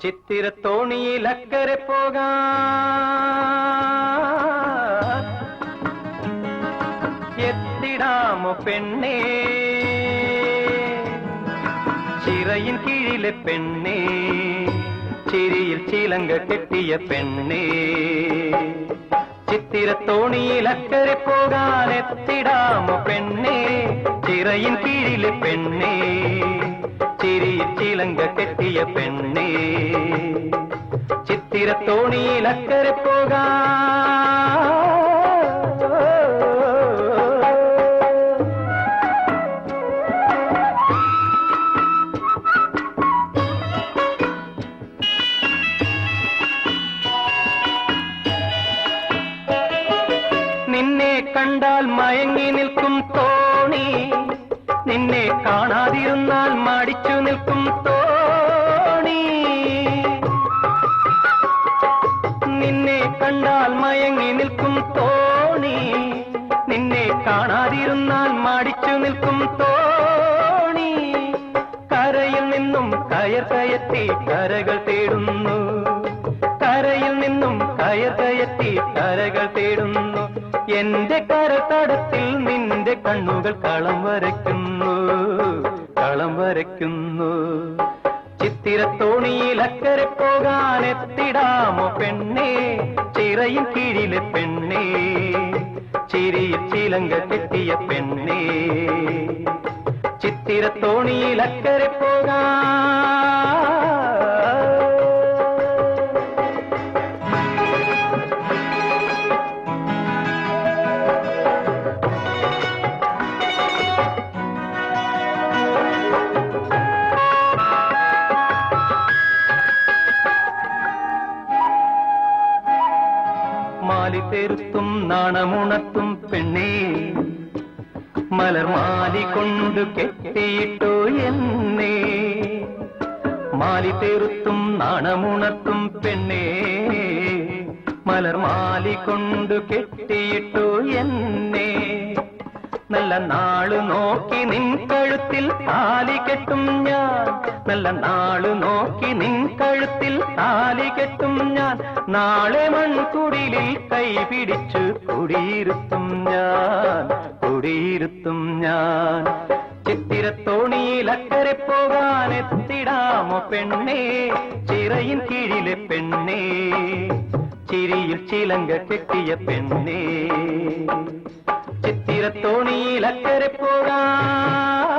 ചിത്തിരത്തോണിയിൽ അക്കരെ പോകാൻ എത്തിടാമോ പെണ്ണേ ചിറയിൻ കീഴിലെ പെണ്ണേ ചിരിയിൽ ചിലങ്ക കെട്ടിയ പെണ്ണേ ചിത്തിരത്തോണിയിൽ അക്കരെ പോകാൻ എത്തിടാമോ പെണ്ണേ ചിറയിൻ കീഴിലെ പെണ്ണേ ചിരിയിൽ ചിലങ്ക കെട്ടിയ പെണ്ണേ ചിത്തിരത്തോണിയിൽ അക്കരെ പോകാൻ കണ്ടാൽ മയങ്ങി നിൽക്കും തോണി. നിന്നെ കാണാതിരുന്നാൽ മടിച്ചു നിൽക്കും തോണി. നിന്നെ കണ്ടാൽ മയങ്ങി നിൽക്കും തോണി. നിന്നെ കാണാതിരുന്നാൽ മടിച്ചു നിൽക്കും തോണി. കരയിൽ നിന്നും കയർ കയറ്റി കരകൾ തേടുന്നു. നിന്റെ കണ്ണുകൾ കളം വരയ്ക്കുന്നു കളം വരയ്ക്കുന്നു. ചിത്തിരത്തോണിയിൽ അക്കരെ പോകാൻ എത്തിടാമോ പെണ്ണേ? ചിറയും കീഴിലെ പെണ്ണേ. ചിരിയിൽ ചിലങ്ക കെട്ടിയ പെണ്ണേ. ചിത്തിരത്തോണിയിൽ അക്കരെ പോകാൻ മാലി തെരുത്തും നാണമുണർത്തും പെണ്ണേ. മലർമാലി കൊണ്ടു കെട്ടിയിട്ടോ എന്നേ. മാലി തെരുത്തും നാണമുണർത്തും പെണ്ണേ. മലർമാലി കൊണ്ടു കെട്ടിയിട്ടോ എന്നെ. നല്ല നാൾ നോക്കി നിൻ കഴുത്തിൽ താലി കെട്ടും ഞാൻ. നല്ല നാൾ നോക്കി നിൻ കഴുത്തിൽ താലി കെട്ടും ഞാൻ. നാളെ മൺകുടിലിൽ കൈ പിടിച്ചു കുടിയിരുത്തും ഞാൻ. കുടിയിരുത്തും ഞാൻ. ചിത്തിരത്തോണിയിൽ അക്കരെ പോകാൻ എത്തിടാമോ പെണ്ണേ? ചിറയിൻ കീഴിലെ പെണ്ണേ. ചിരിയിൽ ചിലങ്ക കെട്ടിയ പെണ്ണേ. ചിത്തിരത്തോണിയിൽ അക്കരെ പോകാൻ